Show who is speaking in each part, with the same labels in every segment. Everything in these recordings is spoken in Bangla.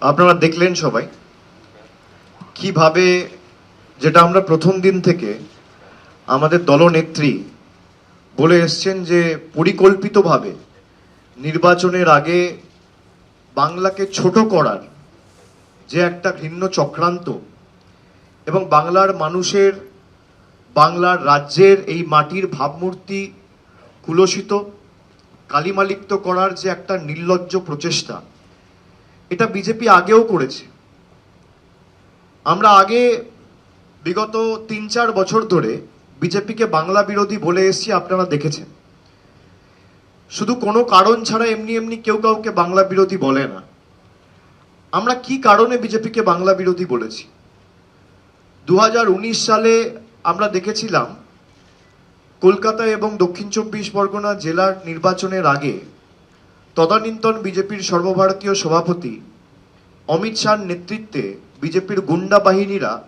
Speaker 1: আপনারা দেখলেন সবাই কীভাবে যেটা আমরা প্রথম দিন থেকে আমাদের দলনেত্রী বলে এসছেন যে পরিকল্পিতভাবে নির্বাচনের আগে বাংলাকে ছোট করার যে একটা ভিন্ন চক্রান্ত এবং বাংলার মানুষের, বাংলার রাজ্যের এই মাটির ভাবমূর্তি কুলসিত, কালিমালিপ্ত করার যে একটা নির্লজ্জ প্রচেষ্টা এটা বিজেপি আগেও করেছে। আমরা আগে বিগত তিন চার বছর ধরে বিজেপিকে বাংলা বিরোধী বলে এসেছি, আপনারা দেখেছেন। শুধু কোনো কারণ ছাড়া এমনি এমনি কেউ কাউকে বাংলা বিরোধী বলে না। আমরা কি কারণে বিজেপিকে বাংলা বিরোধী বলেছি? দু হাজার উনিশ সালে আমরা দেখেছিলাম, কলকাতা এবং দক্ষিণ চব্বিশ পরগনা জেলার নির্বাচনের আগে তদানীন্তন বিজেপির সর্বভারতীয় সভাপতি অমিত শাহর নেতৃত্বে বিজেপির গুন্ডা বাহিনীরা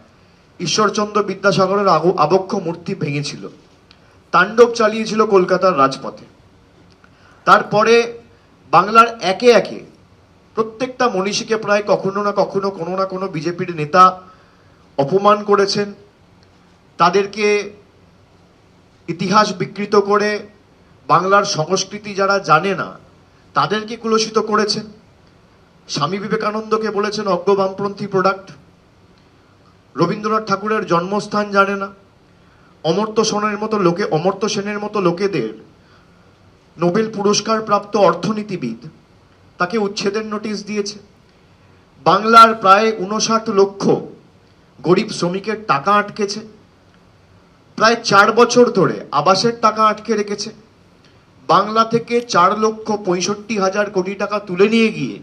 Speaker 1: ঈশ্বরচন্দ্র বিদ্যাসাগরের আবক্ষ মূর্তি ভেঙেছিল। তাণ্ডব চালিয়েছিল কলকাতার রাজপথে। তারপরে বাংলার একে একে প্রত্যেকটা মনীষীকে প্রায় কখনো না কখনো, কোনো না কোনো বিজেপির নেতা অপমান করেছেন। তাদেরকে ইতিহাস বিকৃত করে বাংলার সংস্কৃতি যারা জানে না তাদেরকে কুলসিত করেছেন স্বামী বিবেকানন্দকে বলেছেন, অজ্ঞ বামপন্থী প্রোডাক্ট রবীন্দ্রনাথ ঠাকুরের জন্মস্থান জানে না। অমর্ত্য সেনের মতো লোকে, অমর্ত্য সেনের মতো লোকেদের নোবেল পুরস্কার প্রাপ্ত অর্থনীতিবিদ তাকে উচ্ছেদের নোটিশ দিয়েছে। বাংলার প্রায় উনষাট লক্ষ গরিব শ্রমিকের টাকা আটকেছে। প্রায় চার বছর ধরে আবাসের টাকা আটকে রেখেছে। বাংলা থেকে চার লক্ষ পঁয়ষট্টি হাজার কোটি টাকা তুলে নিয়ে গিয়ে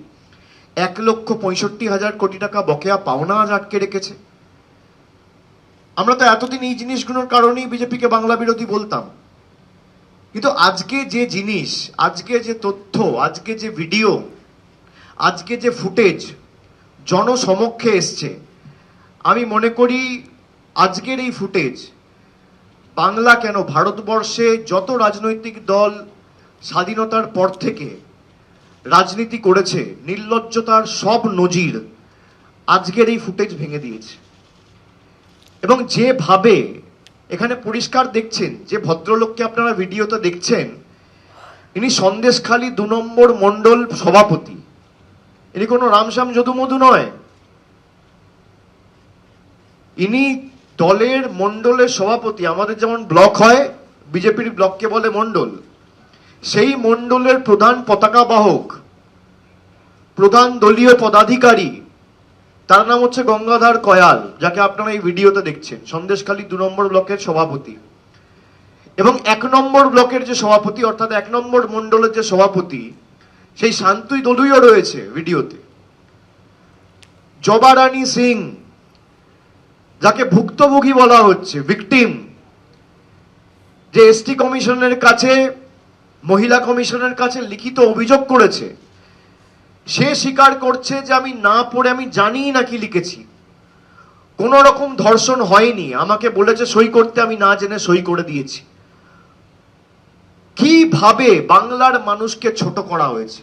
Speaker 1: এক লক্ষ পঁয়ষট্টি হাজার কোটি টাকা বকেয়া পাওনা আজ আটকে রেখেছে। আমরা তো এতদিন এই জিনিসগুলোর কারণেই বিজেপিকে বাংলা বিরোধী বলতাম। কিন্তু আজকে যে জিনিস, আজকে যে তথ্য, আজকে যে ভিডিও, আজকে যে ফুটেজ জনসমক্ষে এসছে, আমি মনে করি আজকের এই ফুটেজ বাংলা কেন ভারতবর্ষে যত রাজনৈতিক দল স্বাধীনতার পর থেকে রাজনীতি করেছে, নির্লজ্জতার সব নজির আজকের এই ফুটেজ ভেঙে দিয়েছে। এবং যেভাবে এখানে পরিষ্কার দেখছেন, যে ভদ্রলোককে আপনারা ভিডিওতে দেখছেন, ইনি সন্দেশখালী দু নম্বর মণ্ডল সভাপতি। ইনি কোনো রামশ্যাম যদুমধু নয়। ইনি দলের মণ্ডলের সভাপতি। আমাদের যেমন ব্লক হয়, বিজেপির ব্লককে বলে মণ্ডল। সেই মণ্ডলের প্রধান পতাকা বাহক, প্রধান দলীয় পদাধিকারী, তার নাম হচ্ছে গঙ্গাধর কয়াল, যাকে আপনারা এই ভিডিওতে দেখছেন, সন্দেশখালী দু নম্বর ব্লকের সভাপতি। এবং এক নম্বর ব্লকের যে সভাপতি, অর্থাৎ এক নম্বর মণ্ডলের যে সভাপতি, সেই শান্তুই দলুইও রয়েছে ভিডিওতে। জবারানী সিং, যাকে ভুক্তভোগী বলা হচ্ছে, ভিকটিম, যে এসটি কমিশনের কাছে মহিলা কমিশনের কাছে লিখিত অভিযোগ করেছে। সে স্বীকার করছে যে আমি না পড়ে আমি জানি না কি লিখেছি। কোনো রকম ধর্ষণ হয়নি। আমাকে বলেছে সই করতে, আমি না জেনে সই করে দিয়েছি। কীভাবে বাংলার মানুষকে ছোট করা হয়েছে?